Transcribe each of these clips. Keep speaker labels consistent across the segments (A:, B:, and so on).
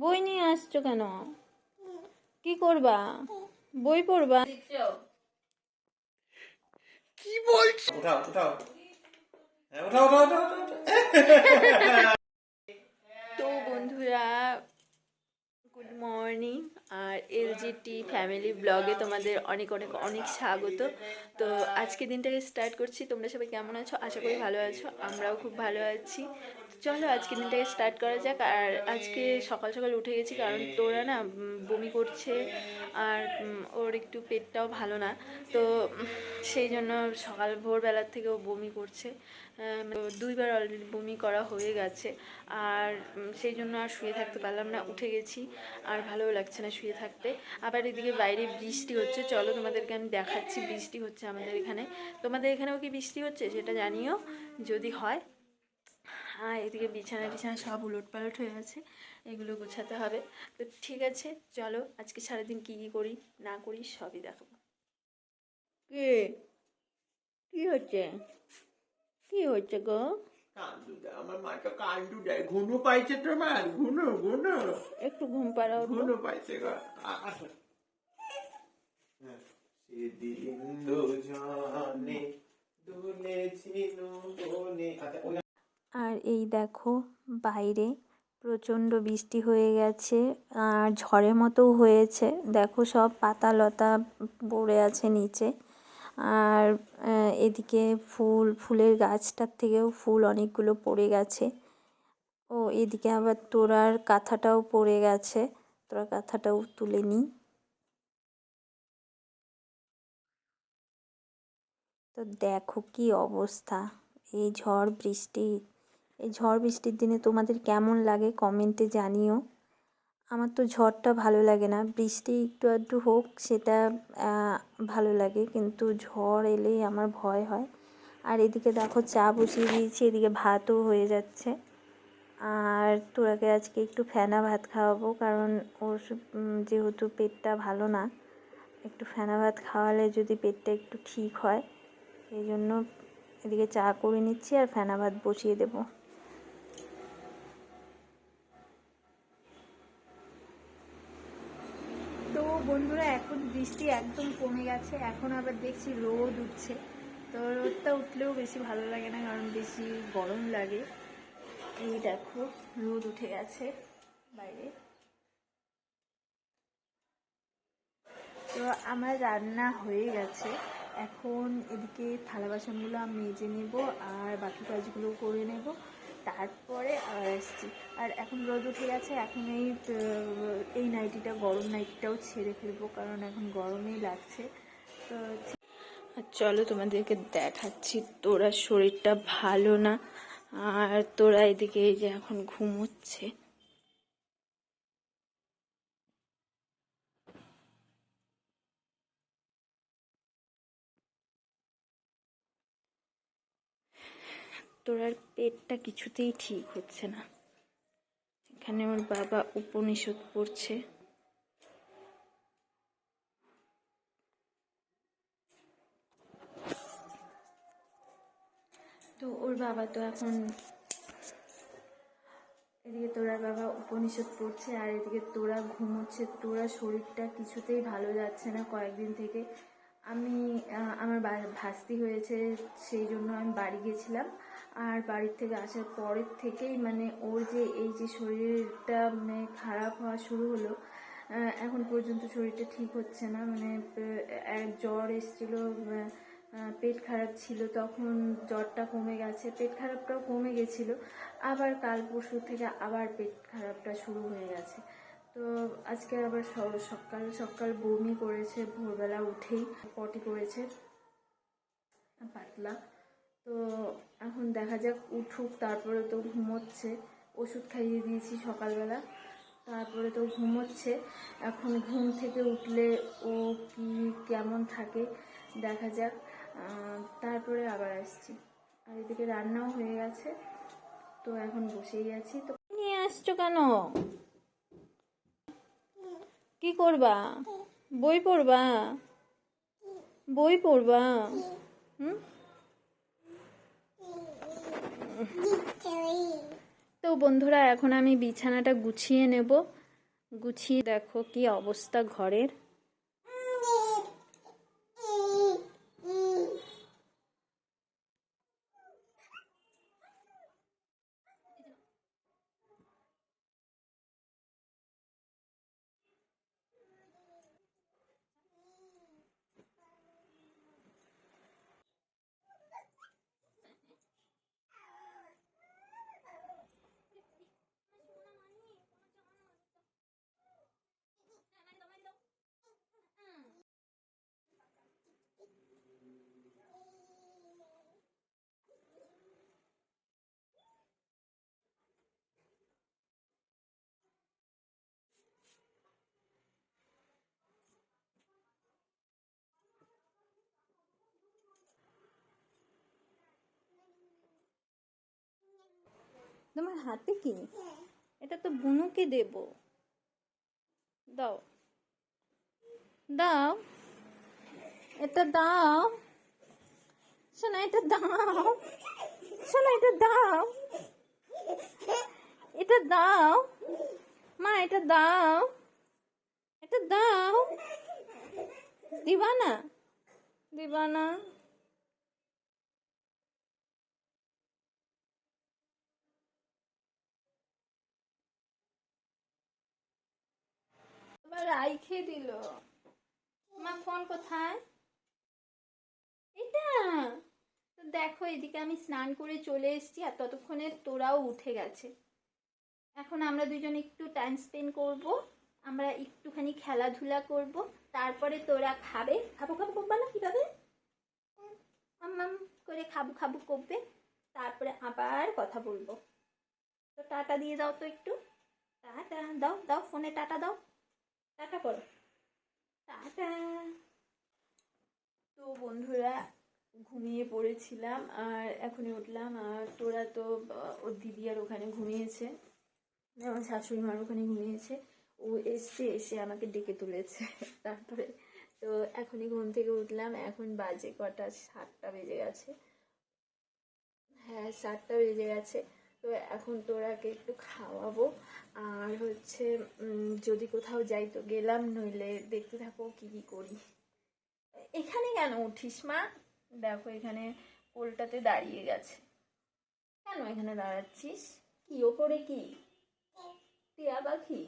A: বই নিয়ে আসছো কেন? কি করবা? বই পড়বা?
B: কি বলছি? উঠাও উঠাও। হ্যাঁ, উঠাও, উঠাও।
A: তো বন্ধুরা গুড মর্নিং আর এলজিটি ফ্যামিলি ব্লগে তোমাদের অনেক অনেক অনেক স্বাগত। তো আজকে দিনটাকে স্টার্ট করছি। তোমরা সবাই কেমন আছো? আশা করি ভালো আছো। আমরাও খুব ভালো আছি। চলো আজকে দিনটাকে স্টার্ট করা যাক। আর আজকে সকাল সকাল উঠে গেছি, কারণ তোরা না বমি করছে, আর ওর একটু পেটটাও ভালো না। তো সেই জন্য সকাল ভোরবেলার থেকেও বমি করছে। দুইবার অলরেডি বমি করা হয়ে গেছে। আর সেই জন্য আর শুয়ে থাকতে পারলাম না, উঠে গেছি। আর ভালোও লাগছে না শুয়ে থাকতে। আবার এদিকে বাইরে বৃষ্টি হচ্ছে। চলো, তোমাদেরকে আমি দেখাচ্ছি বৃষ্টি হচ্ছে আমাদের এখানে। তোমাদের এখানেও কি বৃষ্টি হচ্ছে? সেটা জানিও, যদি হয়। হ্যাঁ এদিকে বিছানা টিছানা সব উলট পালট হয়ে আছে এগুলো গোছাতে হবে। তো ঠিক আছে চলো আজকে সারাদিন কী কী করি না করি সবই দেখাবো। কে? কি হচ্ছে? কি হচ্ছে গো?
B: কান্দু আমার দেয় ঘুনো পাইছে তোমার ঘুনো ঘুনো
A: একটু ঘুম পাড়াও তো
B: ঘুনো পাইছে গো। সেদিন দুজনে দুলেছিল
A: আর এই দেখো বাইরে প্রচণ্ড বৃষ্টি হয়ে গেছে আর ঝড়ের মতো হয়েছে। দেখো সব পাতা লতা পড়ে আছে নিচে। আর এদিকে ফুল, ফুলের গাছটার থেকেও ফুল অনেকগুলো পড়ে গেছে। ও, এদিকে আবার তোরার কাঁথাটাও পড়ে গেছে। তোরা কাঁথাটাও তুলে নিই তো দেখো কি অবস্থা। এই ঝড়, বৃষ্টি। এই ঝড় বৃষ্টির দিনে তোমাদের কেমন লাগে কমেন্টে জানিও। আমার তো ঝড়টা ভালো লাগে না, বৃষ্টি একটু আধটু হোক সেটা ভালো লাগে কিন্তু ঝড় এলেই আমার ভয় হয়। আর এদিকে দেখো চা বসিয়ে দিয়েছি, এদিকে ভাতও হয়ে যাচ্ছে। আর তোরাকে আজকে একটু ফেনা ভাত খাওয়াবো কারণ ওর যেহেতু পেটটা ভালো না, একটু ফেনা ভাত খাওয়ালে যদি পেটটা একটু ঠিক হয়, এই জন্য এদিকে চা করে নিচ্ছি আর ফেনা ভাত বসিয়ে দেবো। বন্ধুরা, এখন বৃষ্টি একদম কমে গেছে। এখন আবার দেখছি রোদ উঠছে। তো রোদটা উঠলেও বেশি ভালো লাগে না, কারণ বেশি গরম লাগে। এই দেখো, রোদ উঠে গেছে বাইরে। তো আমার রান্না হয়ে গেছে। এখন এদিকে থালা বাসনগুলো আমি মেজে নেব আর বাকি কাজগুলো করে নেব। তারপরে এসছি আর এখন রোদ উঠে গেছে, এখন এই এই নাইটিটা গরম নাইটিটাও ছেড়ে ফেলব, কারণ এখন গরমেই লাগছে। তো আর চলো তোমাদেরকে দেখাচ্ছি, তোরা শরীরটা ভালো না, আর তোরা এদিকে এই যে এখন ঘুমোচ্ছে। তোরার পেটটা কিছুতেই ঠিক হচ্ছে না। এখানে ওর বাবা উপনিষদ পড়ছে। তো ওর বাবা তো এখন এদিকে তোরা বাবা উপনিষদ পড়ছে আর এদিকে তোরা ঘুমোচ্ছে। তোরা শরীরটা কিছুতেই ভালো যাচ্ছে না কয়েকদিন থেকে। আমি আমার ভাস্তি হয়েছে, সেই জন্য আমি বাড়ি গেছিলাম। আর বাড়ির থেকে আসার পরের থেকেই মানে ওর যে এই যে শরীরটা মানে খারাপ হওয়া শুরু হলো এখন পর্যন্ত শরীরটা ঠিক হচ্ছে না। মানে এক জ্বর এসেছিল পেট খারাপ ছিল, তখন জ্বরটা কমে গেছে, পেট খারাপটাও কমে গেছিল। আবার কাল পরশু থেকে আবার পেট খারাপটা শুরু হয়ে গেছে। তো আজকে আবার সকাল সকাল বমি করেছে, ভোরবেলা উঠেই, পটি করেছে। পাতলা। তো এখন দেখা যাক, উঠুক, তারপরে তো ঘুমোচ্ছে। ওষুধ খাইয়ে দিয়েছি সকালবেলা, তারপরে তো ঘুমোচ্ছে। এখন ঘুম থেকে উঠলে ও কি কেমন থাকে দেখা যাক। তারপরে আবার আসছি। আর এদিকে রান্নাও হয়ে গেছে, তো এখন বসেই আছি। তো নিয়ে আসছো কেন? কি করবা? বই পড়বা? বই পড়বা? হুম? তো বন্ধুরা এখন আমি বিছানাটা গুছিয়ে নেব।
C: গুছিয়ে দেখো কি অবস্থা ঘরের। তোমার হাতে কি? এটা তো বুনুকে দেব। দাও। দাও। এটা দাও। শোনা, এটা দাও। শোনা, এটা দাও। এটা দাও। মা, এটা দাও। এটা দাও। দিবা না দিবা না রাইখে দিল। মা, ফোন কোথায়? এটা দেখো, এদিকে আমি স্নান করে চলে এসেছি আর ততক্ষণে তোরাও উঠে গেছে। এখন আমরা দুজন একটু টাইম স্পেন্ড করব। আমরা একটুখানি খেলাধুলা করব। তারপরে তোরা খাবে। খাব খাব করবা না কীভাবে? আম্মাম করে খাব খাব করবে তারপরে আবার কথা বলব। তো টাটা দিয়ে দাও তো একটু। টাটা, দাও দাও, ফোনে টাটা দাও। টাটা করো। টাটা।
A: তো বন্ধুরা, ঘুমিয়ে পড়েছিলাম আর এখনই উঠলাম আর তোরা তো ওর দিদি আর ওখানে ঘুমিয়েছে। আমার শাশুড়ি মার ওখানে ঘুমিয়েছে। ও এসছে, এসে আমাকে ডেকে তুলেছে তারপরে। তো এখনই ঘুম থেকে উঠলাম। এখন বাজে কটা, সাতটা বেজে গেছে। হ্যাঁ সাতটা বেজে গেছে। তো এখন তোরাকে একটু খাওয়াবো। আর হচ্ছে যদি কোথাও যাই তো গেলাম, নইলে দেখতে থাকো কি কি করি। এখানে কেন উঠিস মা? দেখো এখানে কোলটাতে দাঁড়িয়ে গেছে। কেন এখানে দাঁড়াচ্ছিস? কি ওপরে কি? টিয়া পাখি?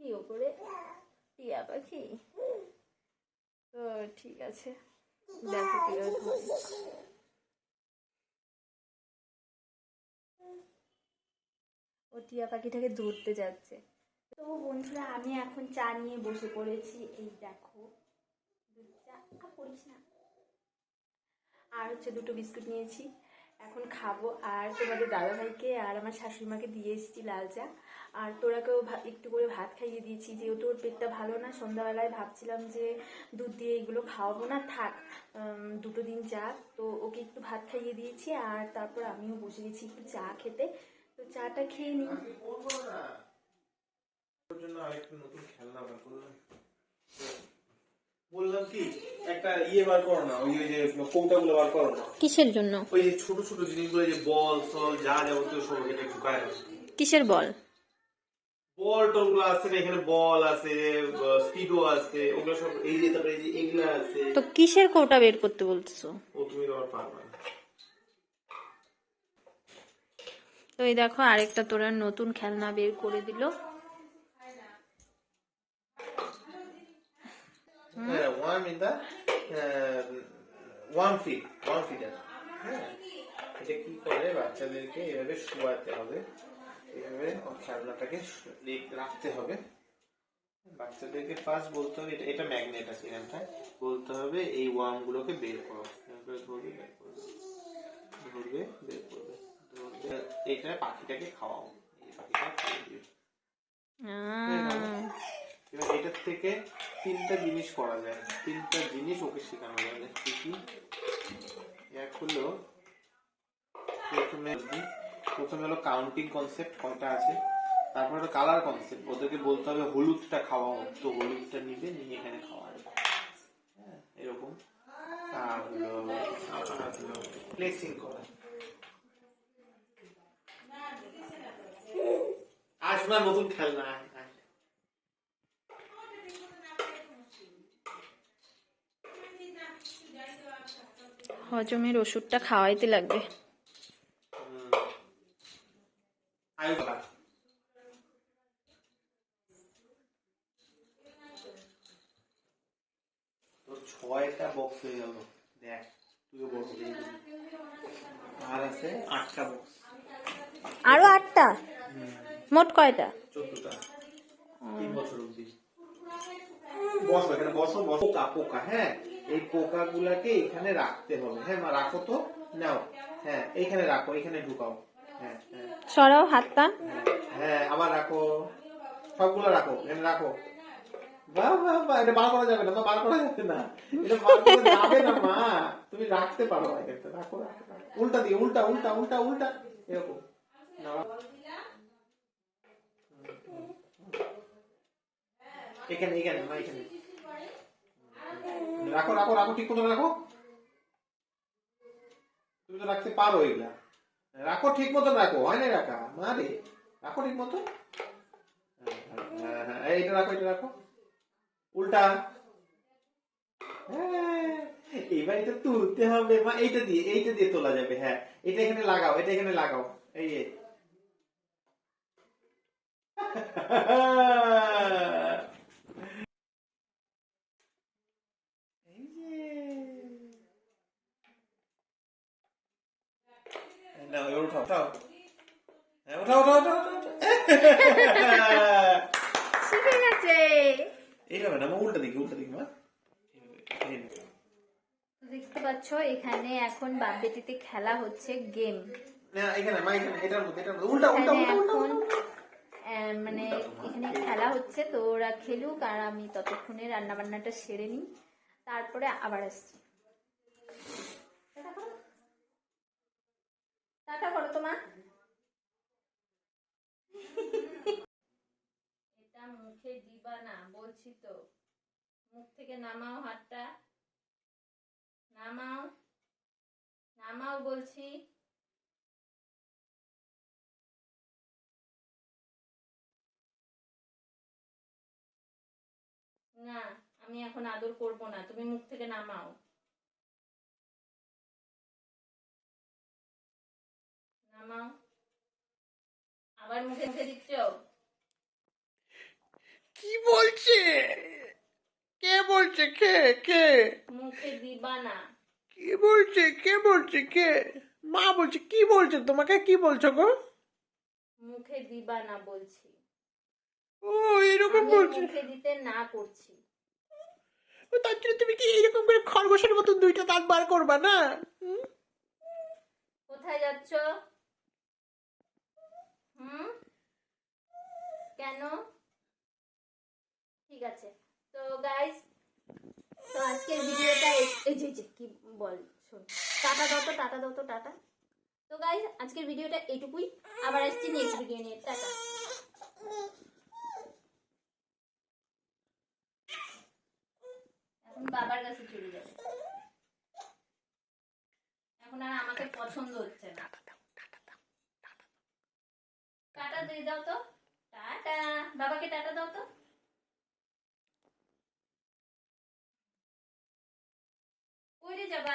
A: কি ওপরে? টিয়া পাখি? তো ঠিক আছে। দেখো ও টিয়া পাখিটাকে ধরতে যাচ্ছে। তো বন্ধুরা, আমি এখন চা নিয়ে বসে পড়েছি। এই দেখো চা পড়িস না। আর হচ্ছে দুটো বিস্কুট নিয়েছি। এখন খাব। আর তোমাদের দাদাভাইকে আর আমার শাশুড়িমাকে দিয়ে এসেছি লাল চা। আর তোরাকেও একটু করে ভাত খাইয়ে দিয়েছি। যেহেতু ওর পেটটা ভালো না, সন্ধ্যাবেলায় ভাবছিলাম যে দুধ দিয়ে এগুলো খাওয়াবো না, থাক দুটো দিন যাক তো ওকে একটু ভাত খাইয়ে দিয়েছি। আর তারপর আমিও বসে গেছি একটু চা খেতে। চাটা খেয়ে নিই
B: ওর জন্য আরেকটা নতুন খেলনা বার করলাম। বললাম কি একটা ইয়ে বার করো না ওই যে কৌটাগুলো বার করো না।
C: কিসের জন্য?
B: ওই যে ছোট ছোট জিনিসগুলো যে বল সল যা যাবতীয় সব এখানে ঢুকায়
C: কিসের বল?
B: বল টলগুলো আছে এখানে বল আছে স্পিডো আছে ওগুলো সব এই যে তারপরে এই যে এগুলা আছে।
C: তো কিসের কৌটা বের করতে বলতেছো?
B: ও তুমি তো আবার পারবে
C: তো এই দেখো, আরেকটা তোরা নতুন খেলনা বের করে দিল।
B: ওয়ান হ্যাঁ করে বাচ্চাদেরকে এভাবে শোয়াতে হবে? এভাবে খেলনাটাকে রাখতে হবে। বাচ্চাদেরকে ফার্স্ট বলতে হবে, এটা এটা ম্যাগনেট আছে বলতে হবে এই ওয়ার্ম গুলোকে বের করো। করে বের করবে এটা পাখিটাকে খাওয়াও এই পাখিটা খাইয়ে দিবে এবার এটার থেকে তিনটা জিনিস করা যায় তিনটা জিনিস ওকে শেখানো যাবে কি কি। এক হলো প্রথমে প্রথমে হলো কাউন্টিং কনসেপ্ট কয়টা আছে তারপর হলো কালার কনসেপ্ট ওদেরকে বলতে হবে হলুদটা খাওয়া তো হলুদটা নিবে নিয়ে এখানে খাওয়াবে। হ্যাঁ এরকম। আর হলো প্লেসিং করা। নতুন খেলনা
A: হজমের ওষুধটা খাওয়াইতে লাগবে। মোট কয়টা?
B: চোদ্দটা। তিন বসো এখানে বসো বসো। পোকা পোকা হ্যাঁ? এই পোকা গুলাকে এখানে রাখতে হবে। হ্যাঁ মা রাখো তো। নাও। হ্যাঁ এইখানে রাখো এখানে ঢুকাও। হ্যাঁ হ্যাঁ।
A: সরাও হাতটা
B: হ্যাঁ, আবার রাখো। সবগুলো রাখো এখানে রাখো। বাহ বাহ বাহ এটা বার করা যাবে না মা বার করা যাবে না। এটা বার করা যাবে না মা। তুমি রাখতে পারো এটা রাখো রাখো রাখো। উল্টা দিয়ে উল্টা উল্টা উল্টা উল্টা। এরকম। এখানে এখানে না এখানে। রাখো রাখো রাখো ঠিক মতো রাখো। তুমি তো রাখতে পারো এগুলা। রাখো ঠিক মতো রাখো হয় না রাখা? মা রে রাখো ঠিক মতো হ্যাঁ, হ্যাঁ, রাখো এটা রাখো। উল্টা। হ্যাঁ, এইবার এটা তুলতে হবে মা এইটা দিয়ে এইটা দিয়ে তোলা যাবে হ্যাঁ। এটা এখানে লাগাও এটা এখানে লাগাও এই যে না এবার উঠাও উঠাও হ্যাঁ উঠাও উঠাও উঠাও।
A: শিখে গেছে
B: এইভাবে না উল্টা দিকে উল্টা দিকে মা।
A: দেখতে পাচ্ছ এখানে এখন বার্থডেটিতে খেলা হচ্ছে গেম
B: না এখানে মা এখানে এটার মধ্যে এটার উল্টা উল্টা উল্টা
A: মানে এখানে খেলা হচ্ছে তো ওরা খেলুক আর আমি ততক্ষণে রান্না বান্নাটা সেরে নিই। তারপরে আবার আসছি। টাটা করো তোমা এটা মুখে দিবা না, বলছি তো। মুখ থেকে নামাও হাতটা। নামাও। নামাও বলছি। না, আমি এখন আদর করব না, তুমি মুখ থেকে নামাও। আবার মুখে মুখে দিচ্ছ?
B: কি বলছে? কে বলছে? কে? কে?
A: মুখে দিবা না।
B: কি বলছে? কে বলছে? কে? মা বলছে কি বলছে? তোমাকে কি বলছো গো?
A: মুখে দিবা না বলছি।
B: ও এরকম বলছে।
A: মুখে দিতে না করছি।
B: তার জন্য তুমি কি এরকম করে খরগোশের মতন দুইটা দাঁত বার করবা না?
A: কোথায় যাচ্ছ? হুম? কেন? ঠিক আছে। তো গাইস তো আজকের ভিডিওটা এই- যে কি বল, শোন। টাটা দাও তো, টাটা দাও তো, টাটা। তো গাইস আজকের ভিডিওটা এইটুকুই। আবার আসছি নেক্সট ভিডিও নিয়ে। টাটা। এখন বাবার কাছে চলে যাবে। এখন আর আমাকে পছন্দ হচ্ছে না। টাটা দিয়ে দাও তো। টাটা। বাবাকে টাটা দাও তো। ওই যাবা